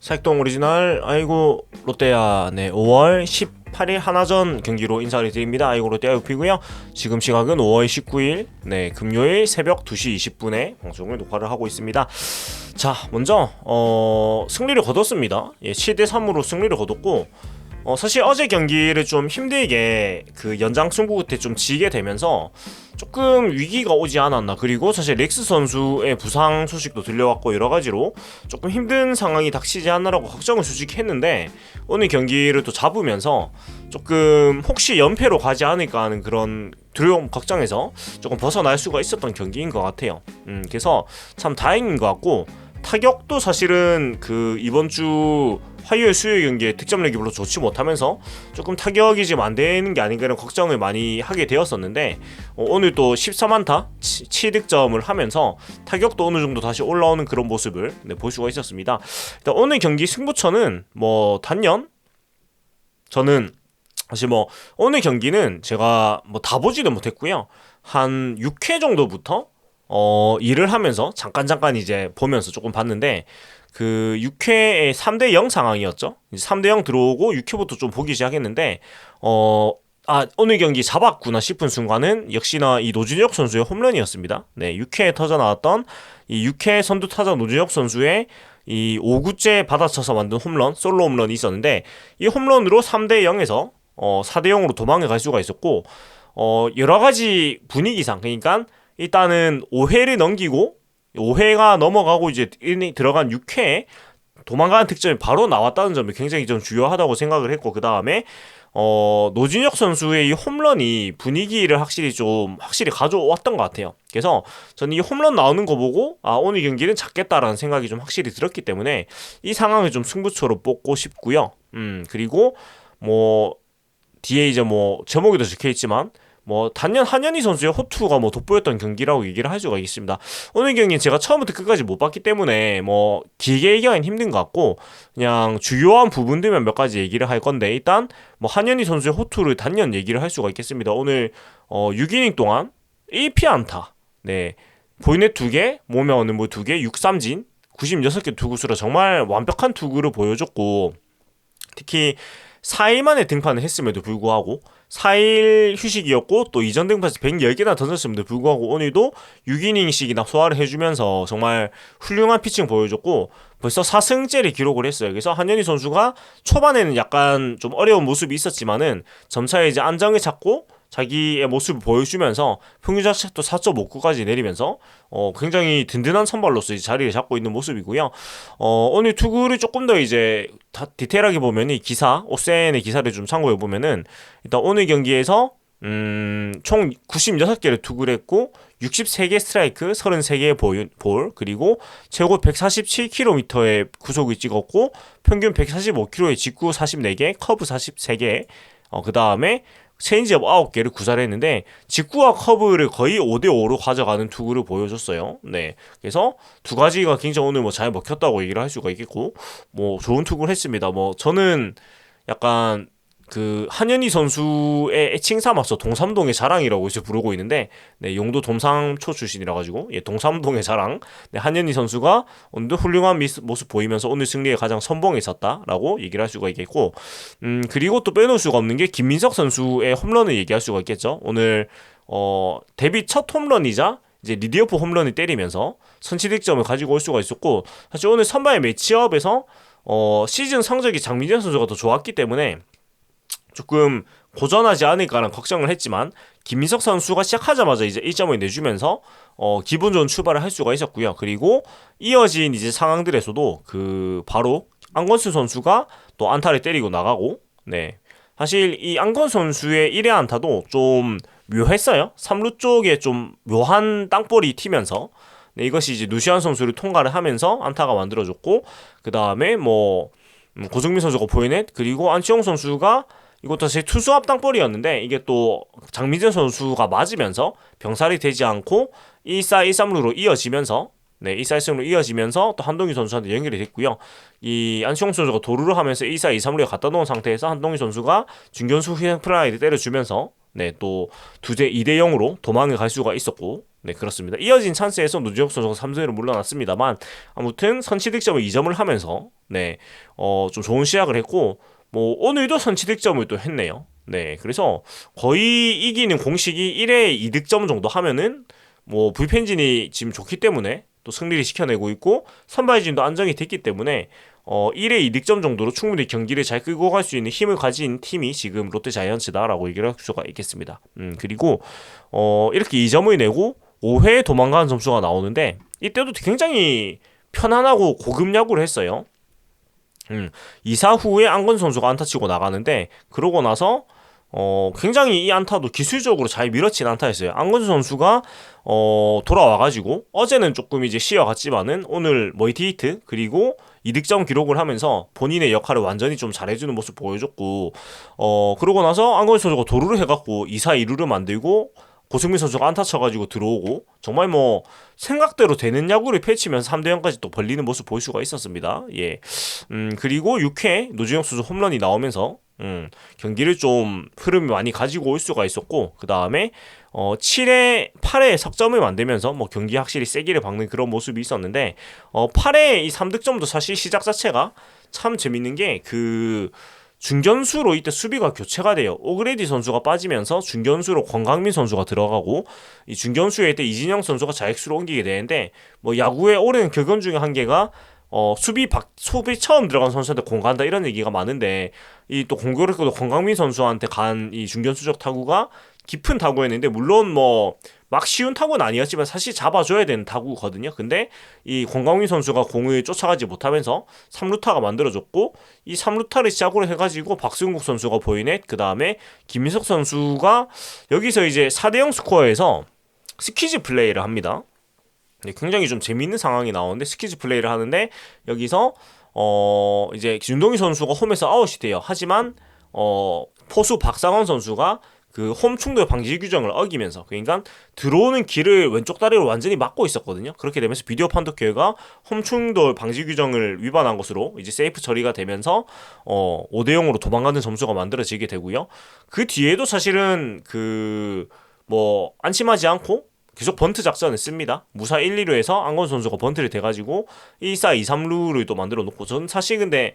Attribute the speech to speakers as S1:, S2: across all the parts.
S1: 사익동 오리지널 아이고 롯데야. 네 5월 18일 하나전 경기로 인사를 드립니다. 아이고 롯데야 유피고요. 지금 시각은 5월 19일 네 금요일 새벽 2시 20분에 방송을 녹화를 하고 있습니다. 자 먼저 어 승리를 거뒀습니다. 예 7대 3으로 승리를 거뒀고 어, 사실 어제 경기를 좀 힘들게 그 연장 승부 끝에 좀 지게 되면서 조금 위기가 오지 않았나 그리고 사실 렉스 선수의 부상 소식도 들려왔고 여러 가지로 조금 힘든 상황이 닥치지 않나라고 걱정을 솔직히 했는데 오늘 경기를 또 잡으면서 조금 혹시 연패로 가지 않을까 하는 그런 두려움 걱정에서 조금 벗어날 수가 있었던 경기인 것 같아요. 음, 그래서 참 다행인 것 같고 타격도 사실은 그 이번 주 화요일 수요일 경기에 득점력이 별로 좋지 못하면서 조금 타격이 지금 안 되는 게 아닌가 이런 걱정을 많이 하게 되었었는데 어, 오늘 또 14만타 7득점을 하면서 타격도 어느 정도 다시 올라오는 그런 모습을 네, 볼 수가 있었습니다. 일단 오늘 경기 승부처는 뭐 단연 저는 사실 뭐 오늘 경기는 제가 뭐 다 보지는 못했고요. 한 6회 정도부터 어, 일을 하면서 잠깐 잠깐 이제 보면서 조금 봤는데 그 6회에 3대 0 상황이었죠. 3대 0 들어오고 6회부터 좀 보기 시작했는데 어, 아, 오늘 경기 잡았구나 싶은 순간은 역시나 이 노준혁 선수의 홈런이었습니다. 네, 6회에 터져 나왔던 이 6회 선두 타자 노준혁 선수의 이 5구째 받아쳐서 만든 홈런, 솔로 홈런이 있었는데 이 홈런으로 3대 0에서 어, 4대 0으로 도망을 갈 수가 있었고 어, 여러 가지 분위기상 그러니까 일단은 5회를 넘기고 5회가 넘어가고 이제 들어간 6회에 도망가는 득점이 바로 나왔다는 점이 굉장히 좀 중요하다고 생각을 했고 그 다음에 어 노진혁 선수의 이 홈런이 분위기를 확실히 좀 확실히 가져왔던 것 같아요. 그래서 저는 이 홈런 나오는 거 보고 아 오늘 경기는 잡겠다라는 생각이 좀 확실히 들었기 때문에 이 상황을 좀 승부처로 뽑고 싶고요. 음 그리고 뭐 뒤에 이제 뭐 제목에도 적혀 있지만 뭐 단연 한현희 선수의 호투가 뭐 돋보였던 경기라고 얘기를 할 수가 있습니다. 오늘 경기는 제가 처음부터 끝까지 못 봤기 때문에 뭐 길게 얘기하기는 힘든 것 같고 그냥 주요한 부분들만 몇 가지 얘기를 할 건데 일단 뭐 한현희 선수의 호투를 단연 얘기를 할 수가 있겠습니다. 오늘 어 6이닝 동안 1피 안타. 네. 보이넷 2개, 몸에 오는 뭐 2개, 6삼진, 96개 투구수로 정말 완벽한 투구를 보여줬고 특히 4일 만에 등판을 했음에도 불구하고 4일 휴식이었고 또 이전 등판에서 110개나 던졌음에도 불구하고 오늘도 6이닝씩이나 소화를 해주면서 정말 훌륭한 피칭 보여줬고 벌써 4승째를 기록을 했어요. 그래서 한현희 선수가 초반에는 약간 좀 어려운 모습이 있었지만은 점차에 이제 안정을 찾고 자기의 모습을 보여주면서 평균 자책도 4.59까지 내리면서 어, 굉장히 든든한 선발로서 자리를 잡고 있는 모습이고요. 어, 오늘 투구를 조금 더 이제 다 디테일하게 보면 이 기사 오센의 기사를 좀 참고해 보면은 일단 오늘 경기에서 음, 총 96개를 투구를 했고 63개 스트라이크, 33개의 볼, 볼 그리고 최고 147km의 구속을 찍었고 평균 145km의 직구 44개, 커브 43개 어, 그 다음에 체인지업 9개를 구사를 했는데 직구와 커브를 거의 5대5로 가져가는 투구를 보여줬어요. 네. 그래서 두 가지가 굉장히 오늘 뭐 잘 먹혔다고 얘기를 할 수가 있겠고 뭐 좋은 투구를 했습니다. 뭐 저는 약간 그 한현희 선수의 애칭 삼아서 동삼동의 자랑이라고 이제 부르고 있는데 네, 용도 동삼초 출신이라 가지고 예, 동삼동의 자랑. 네, 한현희 선수가 오늘도 훌륭한 미스, 모습 보이면서 오늘 승리에 가장 선봉했었다라고 얘기를 할 수가 있겠고 음, 그리고 또 빼놓을 수가 없는 게 김민석 선수의 홈런을 얘기할 수가 있겠죠. 오늘 어, 데뷔 첫 홈런이자 이제 리디어프 홈런을 때리면서 선취 득점을 가지고 올 수가 있었고 사실 오늘 선발 매치업에서 어, 시즌 성적이 장민재 선수가 더 좋았기 때문에 조금 고전하지 않을까라는 걱정을 했지만 김민석 선수가 시작하자마자 이제 1점을 내주면서 어 기분 좋은 출발을 할 수가 있었고요. 그리고 이어진 이제 상황들에서도 그 바로 안건수 선수가 또 안타를 때리고 나가고 네. 사실 이 안건 선수의 1회 안타도 좀 묘했어요. 3루 쪽에 좀 묘한 땅볼이 튀면서 네, 이것이 이제 누시안 선수를 통과를 하면서 안타가 만들어졌고 그 다음에 뭐 음, 고승민 선수가 보이넷 그리고 안치홍 선수가 이것도 사실 투수 합당볼이었는데 이게 또 장민재 선수가 맞으면서 병살이 되지 않고 1사 1-3루로 이어지면서 네, 2사 1-3루로 이어지면서 또 한동희 선수한테 연결이 됐고요. 이 안치홍 선수가 도루를 하면서 1사 2-3루에 갖다 놓은 상태에서 한동희 선수가 중견수 휘행 플라이를 때려주면서 네, 또 두대 2대 0으로 도망을 갈 수가 있었고 네, 그렇습니다. 이어진 찬스에서 노지혁 선수가 3승으로 물러났습니다만 아무튼 선취 득점을 2점을 하면서 네, 어, 좀 좋은 시작을 했고, 뭐, 오늘도 선취득점을 또 했네요. 네, 그래서 거의 이기는 공식이 1회 2득점 정도 하면은, 뭐, 불펜진이 지금 좋기 때문에 또 승리를 시켜내고 있고, 선발진도 안정이 됐기 때문에, 어, 1회 2득점 정도로 충분히 경기를 잘 끌고 갈 수 있는 힘을 가진 팀이 지금 롯데 자이언츠다라고 얘기를 할 수가 있겠습니다. 음, 그리고, 어, 이렇게 2점을 내고, 5회 도망가는 점수가 나오는데, 이때도 굉장히 편안하고 고급 야구를 했어요. 음, 2사 후에 안건 선수가 안타 치고 나가는데 그러고 나서 어, 굉장히 이 안타도 기술적으로 잘 밀어친 안타였어요. 안건 선수가 어, 돌아와가지고 어제는 조금 이제 쉬어갔지만은 오늘 머이티 히트 그리고 이득점 기록을 하면서 본인의 역할을 완전히 좀 잘해주는 모습 보여줬고 어 그러고 나서 안건 선수가 도루를 해갖고 2사 2루를 만들고 고승민 선수가 안타 쳐가지고 들어오고 정말 뭐 생각대로 되는 야구를 펼치면서 3대 0까지 또 벌리는 모습 볼 수가 있었습니다. 예. 음, 그리고 6회 노주영 선수 홈런이 나오면서 음, 경기를 좀 흐름이 많이 가지고 올 수가 있었고 그 다음에 어 7회 8회 석점을 만들면서 뭐 경기 확실히 세기를 박는 그런 모습이 있었는데 어 8회 이 3득점도 사실 시작 자체가 참 재밌는 게그 중견수로 이때 수비가 교체가 돼요. 오그레디 선수가 빠지면서 중견수로 권강민 선수가 들어가고 이 중견수에 이때 이진영 선수가 자익수로 옮기게 되는데 뭐 야구의 오랜 격언 중에 한 개가 어 수비 박 수비 처음 들어간 선수한테 공 간다 이런 얘기가 많은데 이 또 공교롭게도 그 권강민 선수한테 간 이 중견수적 타구가 깊은 타구였는데 물론 뭐 막 쉬운 타구는 아니었지만 사실 잡아줘야 되는 타구거든요. 근데 이 권광민 선수가 공을 쫓아가지 못하면서 3루타가 만들어졌고 이 3루타를 시작으로 해가지고 박승국 선수가 보이네. 그 다음에 김민석 선수가 여기서 이제 4대0 스코어에서 스키즈 플레이를 합니다. 네, 굉장히 좀 재밌는 상황이 나오는데 스키즈 플레이를 하는데 여기서 어 이제 윤동희 선수가 홈에서 아웃이 돼요. 하지만 어 포수 박상원 선수가 그 홈 충돌 방지 규정을 어기면서 그러니까 들어오는 길을 왼쪽 다리로 완전히 막고 있었거든요. 그렇게 되면서 비디오 판독 결과 홈 충돌 방지 규정을 위반한 것으로 이제 세이프 처리가 되면서 어 5대 0으로 도망가는 점수가 만들어지게 되고요. 그 뒤에도 사실은 그 뭐 안심하지 않고 계속 번트 작전을 씁니다. 무사 1, 2루에서 안건 선수가 번트를 대가지고 1, 4, 2, 3루를 또 만들어 놓고 전 사실 근데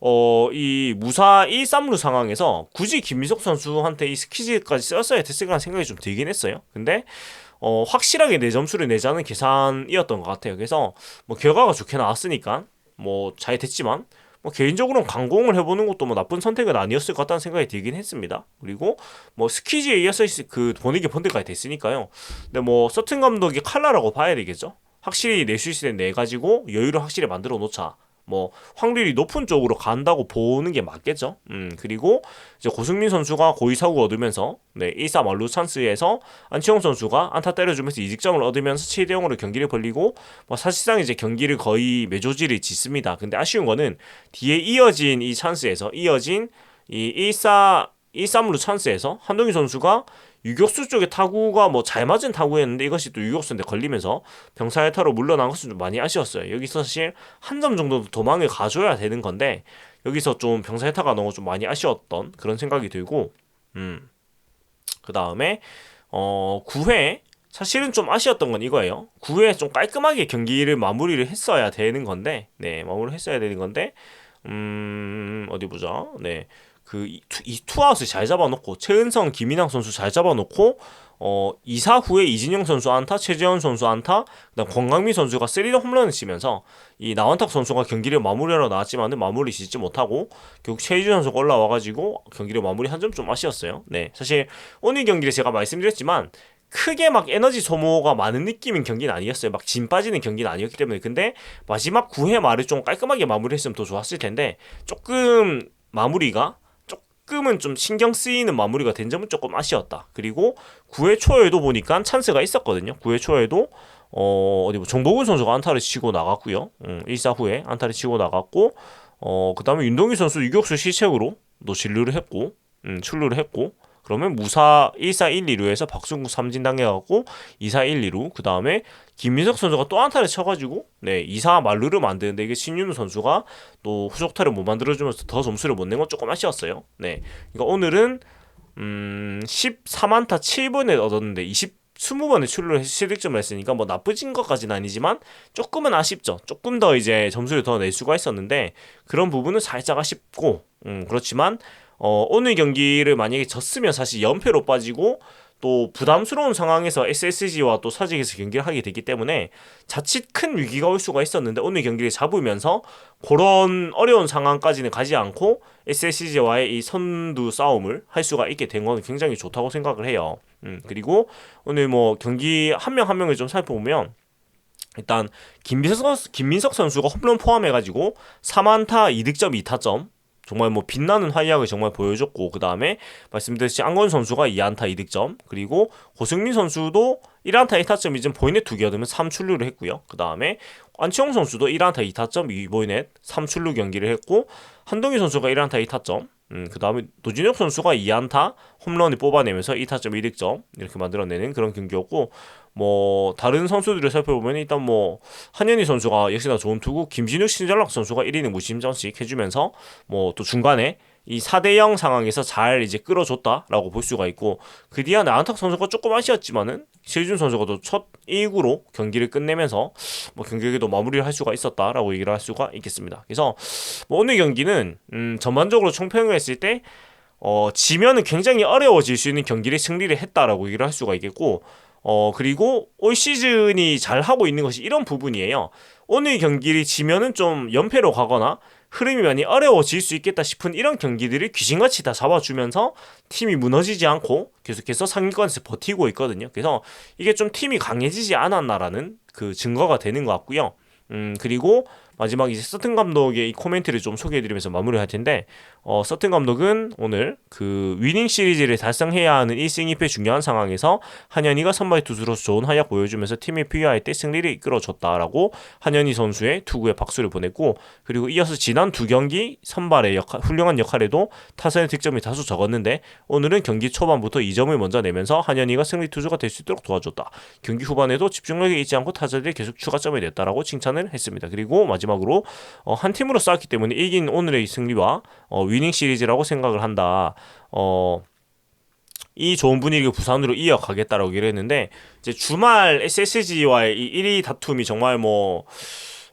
S1: 어 이 무사 1, 3루 상황에서 굳이 김민석 선수한테 이 스키즈까지 썼어야 됐을까라는 생각이 좀 들긴 했어요. 근데 어 확실하게 내 점수를 내자는 계산이었던 것 같아요. 그래서 뭐 결과가 좋게 나왔으니까 뭐 잘 됐지만 뭐 개인적으로는 강공을 해보는 것도 뭐 나쁜 선택은 아니었을 것 같다는 생각이 들긴 했습니다. 그리고 뭐 스키즈에 이어서 그 본익의 펀드까지 됐으니까요. 근데 뭐 서튼 감독이 칼라라고 봐야 되겠죠. 확실히 내수 시대 내 가지고 여유를 확실히 만들어 놓자. 뭐 확률이 높은 쪽으로 간다고 보는 게 맞겠죠. 음 그리고 이제 고승민 선수가 고의 사구 얻으면서 네 1사 말루 찬스에서 안치홍 선수가 안타 때려주면서 이직점을 얻으면서 7대 0으로 경기를 벌리고 뭐 사실상 이제 경기를 거의 매조지를 짓습니다. 근데 아쉬운 거는 뒤에 이어진 이 찬스에서 이어진 이 1사 1-3루 찬스에서 한동희 선수가 유격수 쪽에 타구가 뭐 잘 맞은 타구였는데 이것이 또 유격수인데 걸리면서 병사의 타로 물러난 것은 좀 많이 아쉬웠어요. 여기서 사실 한 점 정도 도망을 가줘야 되는 건데 여기서 좀 병사의 타가 너무 좀 많이 아쉬웠던 그런 생각이 들고 음. 그 다음에 어 9회 사실은 좀 아쉬웠던 건 이거예요. 9회 좀 깔끔하게 경기를 마무리를 했어야 되는 건데 네 마무리를 했어야 되는 건데 음 어디 보자 네 그이 투아웃을 잘 잡아놓고 최은성, 김인왕 선수 잘 잡아놓고 어 2사 후에 이진영 선수 안타, 최재현 선수 안타, 그다음 권강민 선수가 3리 홈런을 치면서 이 나원탁 선수가 경기를 마무리하러 나왔지만은 마무리 짓지 못하고 결국 최희준 선수가 올라와가지고 경기를 마무리 한 점 좀 아쉬웠어요. 네, 사실 오늘 경기를 제가 말씀드렸지만 크게 막 에너지 소모가 많은 느낌인 경기는 아니었어요. 막 진 빠지는 경기는 아니었기 때문에 근데 마지막 9회 말을 좀 깔끔하게 마무리했으면 더 좋았을 텐데 조금 마무리가 조금은 좀 신경 쓰이는 마무리가 된 점은 조금 아쉬웠다. 그리고 9회 초에도 보니까 찬스가 있었거든요. 9회 초에도 어 어디 뭐 정보근 선수가 안타를 치고 나갔고요. 음, 1사 후에 안타를 치고 나갔고 어 그다음에 윤동희 선수 유격수 시책으로 또 진루를 했고 음, 출루를 했고 그러면 무사 1사 1, 2루에서 박승국 삼진 당해갖고 2사 1, 2루 그 다음에 김민석 선수가 또 안타를 쳐가지고 네 2사 말루를 만드는데 이게 신윤우 선수가 또 후속타를 못 만들어주면서 더 점수를 못 낸 건 조금 아쉬웠어요. 네 그러니까 오늘은 음 13안타 7분에 얻었는데 20 20번의 출루를 7득점을 했으니까 뭐 나쁘진 것까지는 아니지만 조금은 아쉽죠. 조금 더 이제 점수를 더 낼 수가 있었는데 그런 부분은 살짝 아쉽고 음, 그렇지만 어, 오늘 경기를 만약에 졌으면 사실 연패로 빠지고 또 부담스러운 상황에서 SSG와 또 사직에서 경기를 하게 되기 때문에 자칫 큰 위기가 올 수가 있었는데 오늘 경기를 잡으면서 그런 어려운 상황까지는 가지 않고 SSG와의 이 선두 싸움을 할 수가 있게 된 건 굉장히 좋다고 생각을 해요. 음, 그리고 오늘 뭐 경기 한 명한 명을 좀 살펴보면 일단 김민석, 김민석 선수가 홈런 포함해가지고 3안타 2득점 2타점 정말 뭐 빛나는 활약을 정말 보여줬고 그 다음에 말씀드렸듯이 안건 선수가 2안타 2득점 그리고 고승민 선수도 1안타 2타점이 보이넷 두개 얻으면 3출루를 했고요. 그 다음에 안치홍 선수도 1안타 2타점 2보이넷 3출루 경기를 했고 한동희 선수가 1안타 2타점 음, 그 다음에 노진혁 선수가 2안타 홈런을 뽑아내면서 2타점 1득점 이렇게 만들어내는 그런 경기였고 뭐 다른 선수들을 살펴보면 일단 뭐 한현희 선수가 역시나 좋은 투구 김진욱 신전락 선수가 1이닝 무심점씩 해주면서 뭐 또 중간에 이 4대0 상황에서 잘 이제 끌어줬다라고 볼 수가 있고 그 뒤에 안탁 선수가 조금 아쉬웠지만은 실준 선수가 또 첫 1구로 경기를 끝내면서 뭐 경기에도 마무리를 할 수가 있었다라고 얘기를 할 수가 있겠습니다. 그래서 뭐 오늘 경기는 음 전반적으로 총평을 했을 때 어, 지면은 굉장히 어려워질 수 있는 경기를 승리를 했다라고 얘기를 할 수가 있겠고 어, 그리고 올 시즌이 잘 하고 있는 것이 이런 부분이에요. 오늘 경기를 지면은 좀 연패로 가거나 흐름이 많이 어려워질 수 있겠다 싶은 이런 경기들을 귀신같이 다 잡아주면서 팀이 무너지지 않고 계속해서 상위권에서 버티고 있거든요. 그래서 이게 좀 팀이 강해지지 않았나라는 그 증거가 되는 것 같고요. 음, 그리고 마지막 이제 서튼 감독의 이 코멘트를 좀 소개해드리면서 마무리할 텐데 어, 서튼 감독은 오늘 그 위닝 시리즈를 달성해야 하는 1승 2패 중요한 상황에서 한현희가 선발 투수로서 좋은 활약 보여주면서 팀이 필요할 때 승리를 이끌어줬다라고 한현희 선수의 투구에 박수를 보냈고 그리고 이어서 지난 두 경기 선발의 역할, 훌륭한 역할에도 타선의 득점이 다소 적었는데 오늘은 경기 초반부터 2점을 먼저 내면서 한현희가 승리 투수가 될 수 있도록 도와줬다. 경기 후반에도 집중력이 있지 않고 타자들이 계속 추가점을 냈다라고 칭찬을 했습니다. 그리고 마지막으로 어, 한 팀으로 싸웠기 때문에 이긴 오늘의 승리와 어, 위닝 시리즈라고 생각을 한다. 어, 이 좋은 분위기를 부산으로 이어가겠다라고 얘기를 했는데 이제 주말 SSG와의 이 1위 다툼이 정말 뭐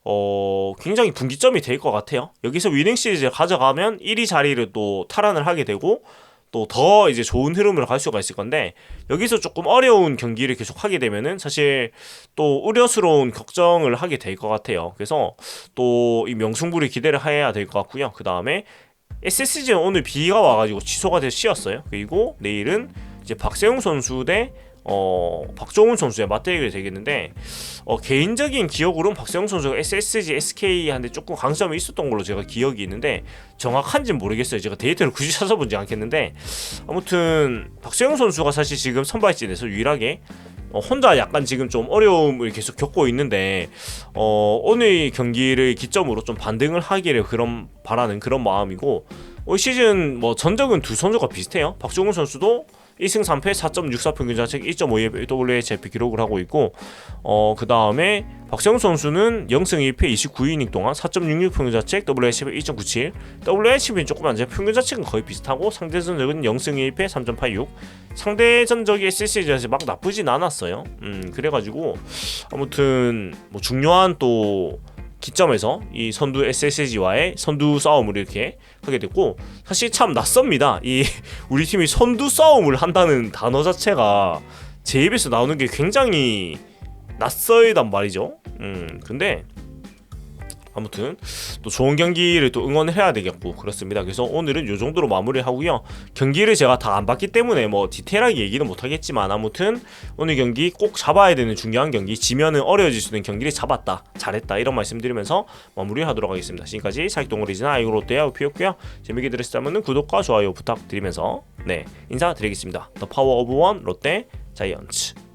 S1: 어, 굉장히 분기점이 될 것 같아요. 여기서 위닝 시리즈를 가져가면 1위 자리를 또 탈환을 하게 되고 또 더 이제 좋은 흐름으로 갈 수가 있을 건데 여기서 조금 어려운 경기를 계속 하게 되면은 사실 또 우려스러운 걱정을 하게 될 것 같아요. 그래서 또 이 명승부를 기대를 해야 될 것 같고요. 그 다음에 SSG는 오늘 비가 와가지고 취소가 돼서 쉬었어요. 그리고 내일은 이제 박세웅 선수 대 어, 박종훈 선수의 맞대결이 되겠는데 어, 개인적인 기억으로는 박세웅 선수가 SSG, SK한테 조금 강점이 있었던 걸로 제가 기억이 있는데 정확한지는 모르겠어요. 제가 데이터를 굳이 찾아보지 않겠는데 아무튼 박세웅 선수가 사실 지금 선발진에서 유일하게 어, 혼자 약간 지금 좀 어려움을 계속 겪고 있는데 어, 오늘 경기를 기점으로 좀 반등을 하기를 그런 바라는 그런 마음이고 올 시즌 뭐 전적은 두 선수가 비슷해요. 박종훈 선수도 1승 3패 4.64 평균 자책 1.52 WHIP 기록을 하고 있고 어 그 다음에 박세웅 선수는 0승 1패 29이닝 동안 4.66 평균 자책 WHIP 2.97 WHIP는 조금 안 돼요. 평균 자책은 거의 비슷하고 상대 전적은 0승 1패 3.86 상대 전적이 SSG에서 막 나쁘진 않았어요. 음 그래가지고 아무튼 뭐 중요한 또 기점에서 이 선두 SSG와의 선두 싸움을 이렇게 하게 됐고 사실 참 낯섭니다. 이 우리 팀이 선두 싸움을 한다는 단어 자체가 제 입에서 나오는 게 굉장히 낯설단 말이죠. 음 근데 아무튼 또 좋은 경기를 또 응원을 해야 되겠고 그렇습니다. 그래서 오늘은 요 정도로 마무리하고요. 경기를 제가 다 안 봤기 때문에 뭐 디테일하게 얘기는 못 하겠지만 아무튼 오늘 경기 꼭 잡아야 되는 중요한 경기 지면은 어려워질 수 있는 경기를 잡았다 잘했다 이런 말씀드리면서 마무리하도록 하겠습니다. 지금까지 사익동 오리지나 아이고 롯데야 피었고요. 재밌게 들으셨다면 구독과 좋아요 부탁드리면서 네 인사드리겠습니다. 더 파워 오브 원 롯데 자이언츠